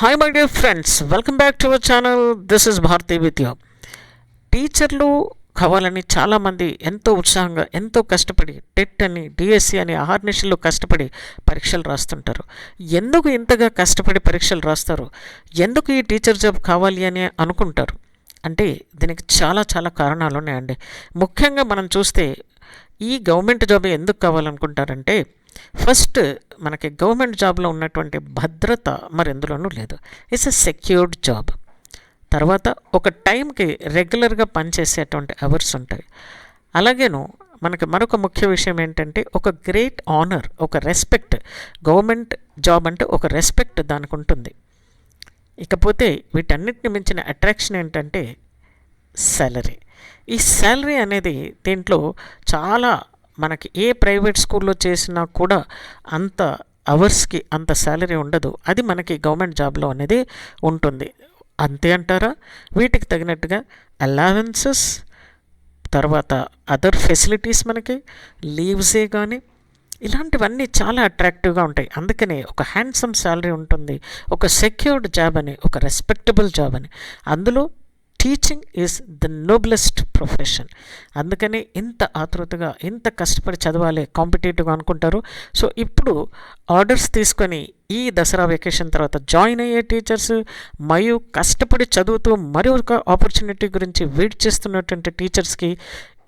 Hi my dear friends welcome back to our channel this is Bharati Vidya టీచర్లు కావాలని చాలామంది ఎంతో ఉత్సాహంగా ఎంతో కష్టపడి టెట్ అని డిఎస్సి అని ఆహార్నిషల్లో కష్టపడి పరీక్షలు రాస్తుంటారు. ఎందుకు ఇంతగా కష్టపడి పరీక్షలు రాస్తారు? ఎందుకు ఈ టీచర్ జాబ్ కావాలి అని అనుకుంటారు? అంటే దీనికి చాలా చాలా కారణాలు ఉన్నాయండి. ముఖ్యంగా మనం చూస్తే ఈ గవర్నమెంట్ జాబ్ ఎందుకు కావాలనుకుంటారంటే ఫస్ట్ మనకి గవర్నమెంట్ జాబ్లో ఉన్నటువంటి భద్రత మరి ఎందులోనూ లేదు. ఇట్స్ ఎ సెక్యూర్డ్ జాబ్ తర్వాత ఒక టైంకి రెగ్యులర్గా పనిచేసేటువంటి అవర్స్ ఉంటాయి. అలాగేను మనకి మరొక ముఖ్య విషయం ఏంటంటే ఒక గ్రేట్ ఆనర్ ఒక రెస్పెక్ట్ గవర్నమెంట్ జాబ్ అంటే ఒక రెస్పెక్ట్ దానికి ఉంటుంది. ఇకపోతే వీటన్నిటిని మించిన అట్రాక్షన్ ఏంటంటే శాలరీ ఈ శాలరీ అనేది దీంట్లో చాలా మనకి ఏ ప్రైవేట్ స్కూల్లో చేసినా కూడా అంత అవర్స్కి అంత శాలరీ ఉండదు. అది మనకి గవర్నమెంట్ జాబ్లో అనేది ఉంటుంది. అంతే అంటారా? వీటికి తగినట్టుగా అలవెన్సెస్ తర్వాత అదర్ ఫెసిలిటీస్ మనకి లీవ్సే కానీ ఇలాంటివన్నీ చాలా అట్రాక్టివ్గా ఉంటాయి. అందుకనే ఒక హ్యాండ్సమ్ శాలరీ ఉంటుంది ఒక సెక్యూర్డ్ జాబ్ అని ఒక రెస్పెక్టబుల్ జాబ్ అని. అందులో teaching is the noblest profession అందుకని ఇంత ఆతృతగా ఇంత కష్టపడి చదవాలి కాంపిటేటివ్గా అనుకుంటారు. సో ఇప్పుడు ఆర్డర్స్ తీసుకొని ఈ దసరా వెకేషన్ తర్వాత జాయిన్ అయ్యే టీచర్స్ మరియు కష్టపడి చదువుతూ మరి ఒక ఆపర్చునిటీ గురించి వెయిట్ చేస్తున్నటువంటి టీచర్స్కి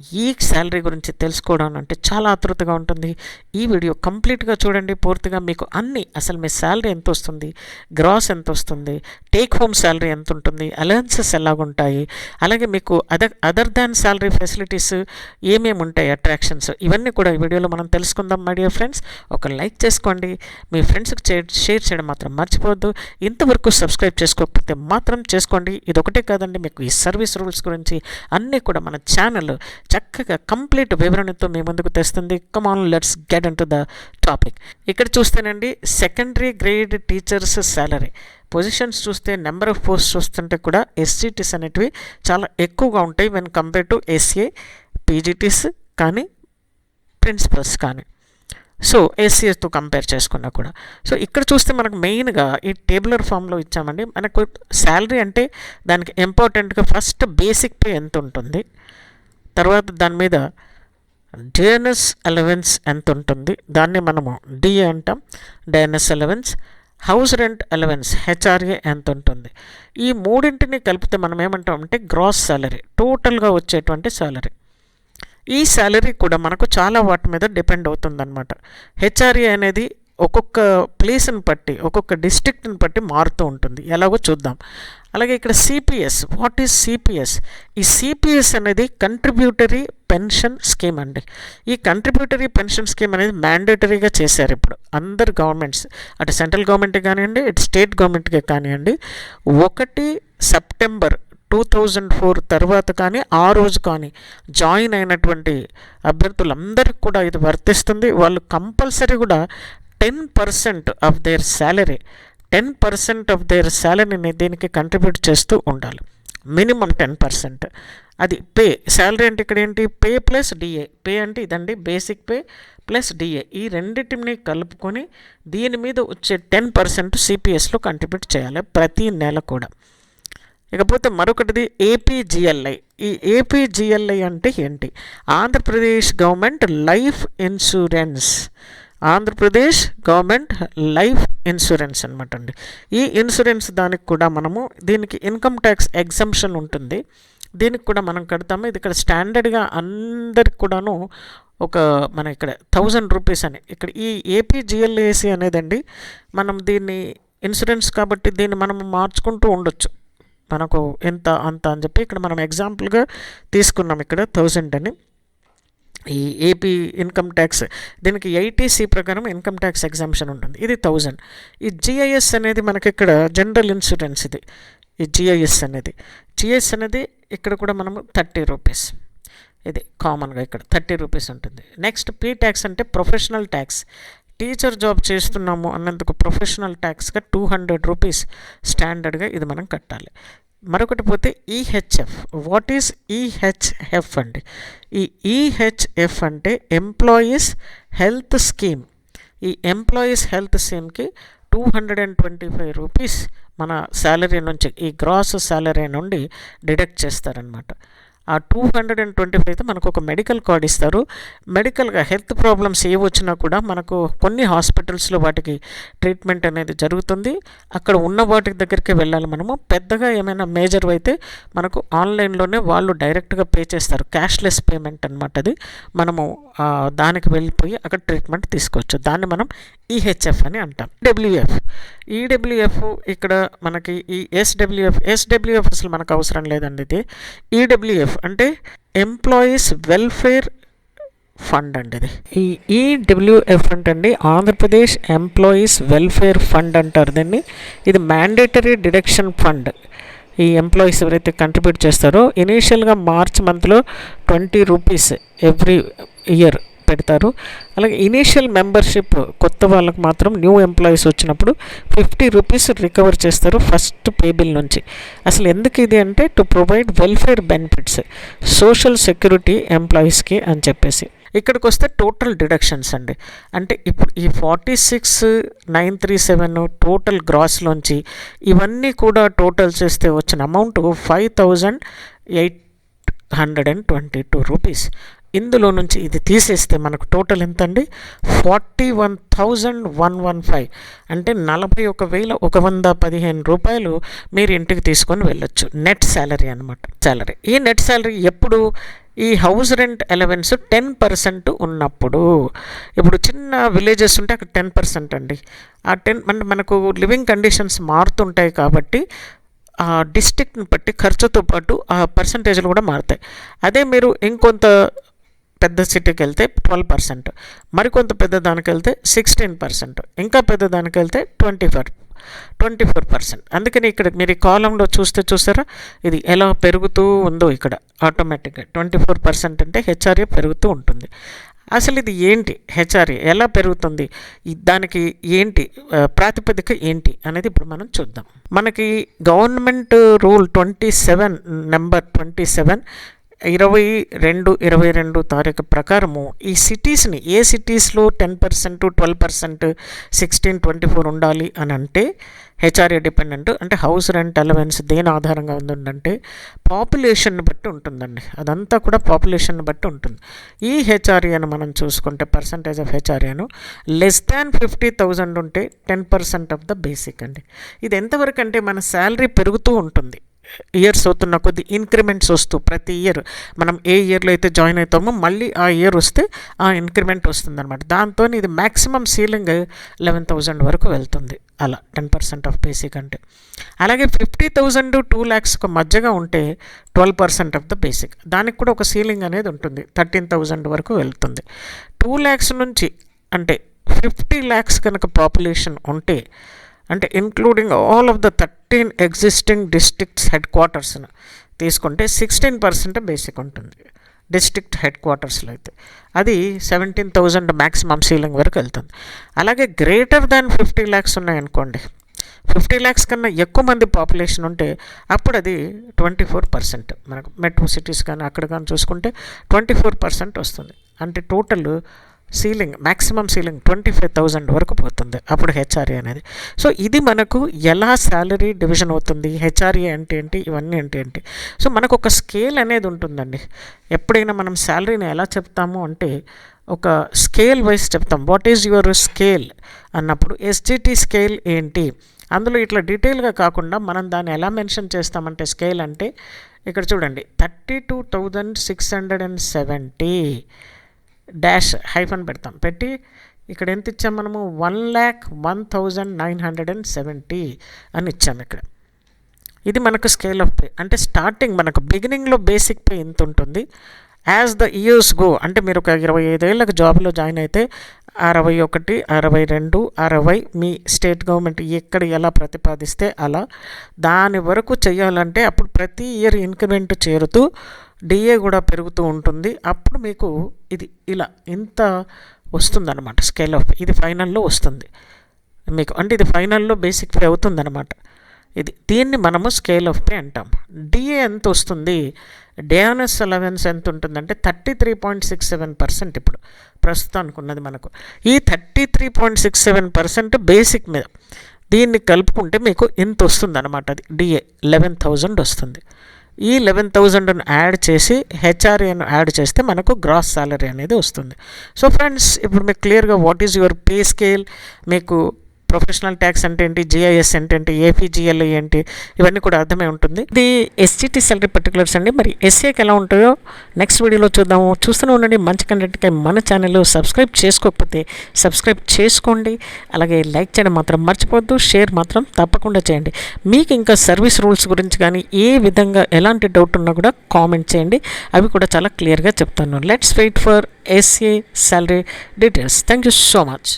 ఈ శాలరీ గురించి తెలుసుకోవడం అంటే చాలా ఆతృతగా ఉంటుంది. ఈ వీడియో కంప్లీట్గా చూడండి. పూర్తిగా మీకు అన్ని అసలు మీ శాలరీ ఎంత వస్తుంది? గ్రాస్ ఎంత వస్తుంది? టేక్ హోమ్ శాలరీ ఎంత ఉంటుంది? అలయన్సెస్ ఎలాగుంటాయి? అలాగే మీకు other other than salary facilities ఏమేమి ఉంటాయి? అట్రాక్షన్స్ ఇవన్నీ కూడా ఈ వీడియోలో మనం తెలుసుకుందాం మై డియర్ ఫ్రెండ్స్ ఒక లైక్ చేసుకోండి. మీ ఫ్రెండ్స్కి షేర్ చేయడం మాత్రం మర్చిపోవద్దు. ఇంతవరకు సబ్స్క్రైబ్ చేసుకోకపోతే మాత్రం చేసుకోండి. ఇది ఒకటే కాదండి మీకు ఈ సర్వీస్ రూల్స్ గురించి అన్నీ కూడా మన ఛానల్ చక్కగా కంప్లీట్ వివరణతో మీ ముందుకు తెస్తుంది. Come on let's get on to the topic ఇక్కడ చూస్తేనండి secondary grade teachers salary positions చూస్తే నెంబర్ ఆఫ్ పోస్ట్ చూస్తుంటే కూడా ఎస్సీటీస్ అనేటివి చాలా ఎక్కువగా ఉంటాయి when compare to SA PGTs కానీ ప్రిన్సిపల్స్ కానీ. సో ఏసీఎస్తో కంపేర్ చేసుకున్నా కూడా. సో ఇక్కడ చూస్తే మనకు మెయిన్గా ఈ టేబులర్ ఫామ్లో ఇచ్చామండి. మనకు శాలరీ అంటే దానికి ఇంపార్టెంట్గా ఫస్ట్ బేసిక్ పే ఎంత ఉంటుంది? తర్వాత దాని మీద డిఎన్ఎస్ అలవెన్స్ ఎంత ఉంటుంది? దాన్ని మనము డిఏ అంటాం. Dearness allowance house rent allowance HRA ఎంత ఉంటుంది? ఈ మూడింటిని కలిపితే మనం ఏమంటాం అంటే గ్రాస్ శాలరీ టోటల్గా వచ్చేటువంటి శాలరీ ఈ శాలరీ కూడా మనకు చాలా వాటి మీద డిపెండ్ అవుతుందన్నమాట. హెచ్ఆర్ఏ అనేది ఒక్కొక్క ప్లేస్ని బట్టి ఒక్కొక్క డిస్ట్రిక్ట్ని బట్టి మారుతూ ఉంటుంది. ఎలాగో చూద్దాం. అలాగే ఇక్కడ సిపిఎస్ వాట్ ఈజ్ సిపిఎస్ ఈ సిపిఎస్ అనేది కంట్రిబ్యూటరీ పెన్షన్ స్కీమ్ అండి. ఈ కంట్రిబ్యూటరీ పెన్షన్ స్కీమ్ అనేది మ్యాండేటరీగా చేశారు ఇప్పుడు. అందరు గవర్నమెంట్స్ అటు సెంట్రల్ గవర్నమెంట్ కానివ్వండి ఇటు స్టేట్ గవర్నమెంట్కి కానివ్వండి ఒకటి సెప్టెంబర్ టూ థౌజండ్ ఫోర్ తర్వాత కానీ ఆ రోజు కానీ జాయిన్ అయినటువంటి అభ్యర్థులందరికీ కూడా ఇది వర్తిస్తుంది. వాళ్ళు కంపల్సరీ కూడా ten percent of their salary ten percent of their శాలరీని దీనికి కంట్రిబ్యూట్ చేస్తూ ఉండాలి. మినిమం టెన్ పర్సెంట్ అది పే శాలరీ అంటే ఇక్కడ ఏంటి? పే ప్లస్ డిఏ పే అంటే ఇదండి బేసిక్ పే ప్లస్ డిఏ ఈ రెండింటిని కలుపుకొని దీని మీద వచ్చే టెన్ పర్సెంట్ సిపిఎస్లో కంట్రిబ్యూట్ చేయాలి ప్రతి నెల కూడా. ఇకపోతే మరొకటిది ఏపీజిఎల్ఐ ఈ ఏపీజిఎల్ఐ అంటే ఏంటి? Andhra Pradesh government life insurance. Andhra Pradesh government life insurance అనమాట అండి. ఈ ఇన్సూరెన్స్ దానికి కూడా మనము దీనికి ఇన్కమ్ ట్యాక్స్ ఎగ్జంప్షన్ ఉంటుంది. దీనికి కూడా మనం కడతాము. ఇది ఇక్కడ స్టాండర్డ్గా అందరికి కూడాను ఒక మన ఇక్కడ థౌజండ్ రూపీస్ అని ఇక్కడ ఈ ఏపీ ఏపీజిఎల్ఏసి అనేదండి మనం దీన్ని ఇన్సూరెన్స్ కాబట్టి దీన్ని మనం మార్చుకుంటూ ఉండొచ్చు. మనకు ఎంత అంత అని చెప్పి ఇక్కడ మనం ఎగ్జాంపుల్గా తీసుకున్నాం ఇక్కడ థౌజండ్ అని. ఈ ఏపీ ఇన్కమ్ ట్యాక్స్ దీనికి ఎయిటీసీ ప్రకారం ఇన్కమ్ ట్యాక్స్ ఎగ్జామ్షన్ ఉంటుంది. ఇది థౌజండ్ ఈ జిఐఎస్ అనేది మనకి ఇక్కడ జనరల్ ఇన్సూరెన్స్ ఇది. ఈ జిఐఎస్ అనేది. జిఐఎస్ అనేది ఇక్కడ కూడా మనము థర్టీ రూపీస్ ఇది కామన్గా ఇక్కడ థర్టీ రూపీస్ ఉంటుంది. నెక్స్ట్ పీ ట్యాక్స్ అంటే ప్రొఫెషనల్ ట్యాక్స్ టీచర్ జాబ్ చేస్తున్నాము అన్నందుకు ప్రొఫెషనల్ ట్యాక్స్గా టూ హండ్రెడ్ రూపీస్ స్టాండర్డ్గా ఇది మనం కట్టాలి. మరొకటి పోతే ఈహెచ్ఎఫ్ వాట్ ఈస్ ఈహెచ్ఎఫ్ అండి? ఈ ఈహెచ్ఎఫ్ అంటే ఎంప్లాయీస్ హెల్త్ స్కీమ్ ఈ employees health స్కీమ్కి two hundred and twenty five rupees మన శాలరీ నుంచి ఈ గ్రాస్ శాలరీ నుండి డిడక్ట్ చేస్తారనమాట ఆ two hundred and twenty five అయితే మనకు ఒక మెడికల్ కార్డ్ ఇస్తారు. మెడికల్గా హెల్త్ ప్రాబ్లమ్స్ ఏ వచ్చినా కూడా మనకు కొన్ని హాస్పిటల్స్లో వాటికి ట్రీట్మెంట్ అనేది జరుగుతుంది. అక్కడ ఉన్న వాటి దగ్గరికి వెళ్ళాలి మనము. పెద్దగా ఏమైనా మేజర్ అయితే మనకు ఆన్లైన్లోనే వాళ్ళు డైరెక్ట్గా పే చేస్తారు. క్యాష్లెస్ పేమెంట్ అనమాట అది. మనము దానికి వెళ్ళిపోయి అక్కడ ట్రీట్మెంట్ తీసుకోవచ్చు. దాన్ని మనం ఈహెచ్ఎఫ్ అని అంటాం. డబ్ల్యూఎఫ్ ఈడబ్ల్యూఎఫ్ ఇక్కడ మనకి ఈ ఎస్డబ్ల్యూఎఫ్ ఎస్డబ్ల్యూఎఫ్ అసలు మనకు అవసరం లేదండి ఇది. ఈడబ్ల్యూఎఫ్ అంటే ఎంప్లాయీస్ వెల్ఫేర్ ఫండ్ అండి ఇది. ఈ ఈడబ్ల్యూఎఫ్ అంటే ఆంధ్రప్రదేశ్ ఎంప్లాయీస్ వెల్ఫేర్ ఫండ్ అంటారు దీన్ని. ఇది మ్యాండేటరీ డిడక్షన్ ఫండ్ ఈ ఎంప్లాయీస్ ఎవరైతే కంట్రిబ్యూట్ చేస్తారో ఇనీషియల్గా మార్చ్ మంత్లో ట్వంటీ రూపీస్ ఎవ్రీ ఇయర్ పెడతారు. అలాగే ఇనీషియల్ మెంబర్షిప్ కొత్త వాళ్ళకు మాత్రం న్యూ ఎంప్లాయీస్ వచ్చినప్పుడు ఫిఫ్టీ రూపీస్ రికవర్ చేస్తారు ఫస్ట్ పే బిల్ నుంచి. అసలు ఎందుకు ఇది అంటే to provide welfare benefits social security ఎంప్లాయీస్కి అని చెప్పేసి. ఇక్కడికి వస్తే టోటల్ డిడక్షన్స్ అండి. అంటే ఇప్పుడు ఈ forty six nine three seven total గ్రాస్లోంచి ఇవన్నీ కూడా టోటల్ చేస్తే వచ్చిన amount five thousand eight hundred and twenty two rupees ఇందులో నుంచి ఇది తీసేస్తే మనకు టోటల్ ఎంత అండి forty one thousand one one five. అంటే నలభై ఒక వేల ఒక వంద పదిహేను రూపాయలు మీరు ఇంటికి తీసుకొని వెళ్ళొచ్చు. నెట్ శాలరీ అనమాట శాలరీ. ఈ నెట్ శాలరీ ఎప్పుడు? ఈ house rent allowance ten percent ఉన్నప్పుడు. ఇప్పుడు చిన్న విలేజెస్ ఉంటే అక్కడ టెన్ పర్సెంట్ అండి. ఆ టెన్ అంటే మనకు లివింగ్ కండిషన్స్ మారుతుంటాయి కాబట్టి ఆ డిస్టిక్ని బట్టి ఖర్చుతో పాటు ఆ పర్సంటేజ్లు కూడా మారుతాయి. అదే మీరు ఇంకొంత పెద్ద సిటీకి వెళ్తే ట్వెల్వ్ పర్సెంట్. మరికొంత పెద్ద దానికి వెళ్తే సిక్స్టీన్ పర్సెంట్. ఇంకా పెద్ద దానికి వెళ్తే twenty four twenty four percent. అందుకని ఇక్కడ మీరు ఈ కాలంలో చూస్తే చూసారా? ఇది ఎలా పెరుగుతూ ఉందో ఇక్కడ ఆటోమేటిక్గా. ట్వంటీ ఫోర్ పర్సెంట్ అంటే హెచ్ఆర్ఏ పెరుగుతూ ఉంటుంది. అసలు ఇది ఏంటి? హెచ్ఆర్ఏ ఎలా పెరుగుతుంది? దానికి ఏంటి? ప్రాతిపదిక ఏంటి? అనేది ఇప్పుడు మనం చూద్దాం. మనకి government rule twenty seven number twenty seven ఇరవై రెండు ఇరవై రెండు తారీఖు ప్రకారము ఈ సిటీస్ని ఏ సిటీస్లో ten percent twelve percent sixteen twenty four ఉండాలి అని అంటే హెచ్ఆర్ఏ డిపెండెంట్ అంటే హౌస్ రెంట్ అలవెన్స్ దేని ఆధారంగా ఉందంటే పాపులేషన్ని బట్టి ఉంటుందండి. అదంతా కూడా పాపులేషన్ని బట్టి ఉంటుంది. ఈ హెచ్ఆర్ఏను మనం చూసుకుంటే పర్సంటేజ్ ఆఫ్ హెచ్ఆర్ఏను లెస్ దాన్ ఫిఫ్టీ థౌజండ్ ఉంటే ten percent of the basic అండి. ఇది ఎంతవరకు అంటే మన శాలరీ పెరుగుతూ ఉంటుంది. ఇయర్స్ అవుతున్న కొద్ది ఇంక్రిమెంట్స్ వస్తూ ప్రతి ఇయర్ మనం ఏ ఇయర్లో అయితే జాయిన్ అవుతామో మళ్ళీ ఆ ఇయర్ వస్తే ఆ ఇంక్రిమెంట్ వస్తుందన్నమాట. దాంతో ఇది మ్యాక్సిమం సీలింగ్ లెవెన్ థౌజండ్ వరకు వెళ్తుంది. అలా టెన్ పర్సెంట్ ఆఫ్ బేసిక్ అంటే. అలాగే ఫిఫ్టీ థౌజండ్ టూ ల్యాక్స్కి మధ్యగా ఉంటే twelve percent of the basic దానికి కూడా ఒక సీలింగ్ అనేది ఉంటుంది. థర్టీన్ థౌజండ్ వరకు వెళ్తుంది. టూ ల్యాక్స్ నుంచి అంటే ఫిఫ్టీ ల్యాక్స్ కనుక పాపులేషన్ ఉంటే అంటే including all of the thirteen existing districts head క్వార్టర్స్ను తీసుకుంటే సిక్స్టీన్ పర్సెంట్ బేసిక్ ఉంటుంది. డిస్ట్రిక్ట్ హెడ్ క్వార్టర్స్లో అయితే. అది సెవెంటీన్ థౌజండ్ మ్యాక్సిమం సీలింగ్ వరకు వెళ్తుంది. అలాగే గ్రేటర్ దాన్ ఫిఫ్టీ ల్యాక్స్ ఉన్నాయనుకోండి. ఫిఫ్టీ ల్యాక్స్ కన్నా ఎక్కువ మంది పాపులేషన్ ఉంటే అప్పుడు అది ట్వంటీ ఫోర్ పర్సెంట్ మనకు మెట్రో సిటీస్ కానీ అక్కడ కానీ చూసుకుంటే ట్వంటీ ఫోర్ పర్సెంట్ వస్తుంది. అంటే total ceiling maximum ceiling twenty five thousand వరకు పోతుంది. అప్పుడు హెచ్ఆర్ఏ అనేది. సో ఇది మనకు ఎలా శాలరీ డివిజన్ అవుతుంది? హెచ్ఆర్ఏ అంటే ఏంటి? ఇవన్నీ అంటే ఏంటి? సో మనకు ఒక స్కేల్ అనేది ఉంటుందండి. ఎప్పుడైనా మనం శాలరీని ఎలా చెప్తాము అంటే ఒక స్కేల్ వైజ్ చెప్తాం. వాట్ ఈజ్ యువర్ స్కేల్ అన్నప్పుడు ఎస్జిటి స్కేల్ ఏంటి? అందులో ఇట్లా డీటెయిల్గా కాకుండా మనం దాన్ని ఎలా మెన్షన్ చేస్తామంటే స్కేల్ అంటే ఇక్కడ చూడండి. Thirty two thousand six hundred and seventy dash hyphen పెడతాం. పెట్టి ఇక్కడ ఎంత ఇచ్చాం మనము? One lakh one thousand nine hundred and seventy అని ఇచ్చాం ఇక్కడ. ఇది మనకు స్కేల్ ఆఫ్ పే అంటే స్టార్టింగ్ మనకు బిగినింగ్లో బేసిక్ పే ఇంత ఉంటుంది? యాజ్ ద ఇయర్స్ గో అంటే మీరు ఒక ఇరవై ఐదేళ్ళకి జాబ్లో జాయిన్ అయితే అరవై ఒకటి అరవై రెండు అరవై మీ స్టేట్ గవర్నమెంట్ ఎక్కడ ఎలా ప్రతిపాదిస్తే అలా దాని వరకు చేయాలంటే అప్పుడు ప్రతి ఇయర్ ఇంక్రిమెంట్ చేరుతూ డిఏ కూడా పెరుగుతూ ఉంటుంది. అప్పుడు మీకు ఇది ఇలా ఇంత వస్తుందన్నమాట స్కేల్ ఆఫ్ ఇది ఫైనల్లో వస్తుంది. మీకు అంటే ఇది ఫైనల్లో బేసిక్ పే అవుతుందన్నమాట. ఇది దీన్ని మనము స్కేల్ ఆఫ్ పే అంటాం. డిఏ ఎంత వస్తుంది? డేనస్ అలవెన్స్ ఎంత ఉంటుందంటే thirty three point six seven percent ఇప్పుడు. ప్రస్తుతానికి ఉన్నది మనకు. ఈ thirty three point six seven percent basic మీద దీన్ని కలుపుకుంటే మీకు ఇంత వస్తుంది అనమాట అది డిఏ లెవెన్ థౌజండ్ వస్తుంది. ఈ లెవెన్ థౌజండ్ను యాడ్ చేసి హెచ్ఆర్ఏను యాడ్ చేస్తే మనకు గ్రాస్ సాలరీ అనేది వస్తుంది. సో ఫ్రెండ్స్ ఇప్పుడు మీకు క్లియర్గా what is your pay scale మీకు ప్రొఫెషనల్ ట్యాక్స్ అంటే ఏంటి? జిఐఎస్ అంటే ఏంటి? ఏపీజిఎల్ ఏంటి? ఇవన్నీ కూడా అర్థమై ఉంటుంది. ఇది ఎస్జిటి సాలరీ పర్టికులర్స్ అండి. మరి ఎస్ఏకి ఎలా ఉంటాయో నెక్స్ట్ వీడియోలో చూద్దాము. చూస్తూనే ఉండండి. మంచి కంటెంట్కి మన ఛానల్ సబ్స్క్రైబ్ చేసుకోకపోతే సబ్స్క్రైబ్ చేసుకోండి. అలాగే లైక్ చేయడం మాత్రం మర్చిపోవద్దు. షేర్ మాత్రం తప్పకుండా చేయండి. మీకు ఇంకా సర్వీస్ రూల్స్ గురించి కానీ ఏ విధంగా ఎలాంటి డౌట్ ఉన్నా కూడా కామెంట్ చేయండి. అవి కూడా చాలా క్లియర్గా చెప్తాను. Let's wait for SA salary details thank you so much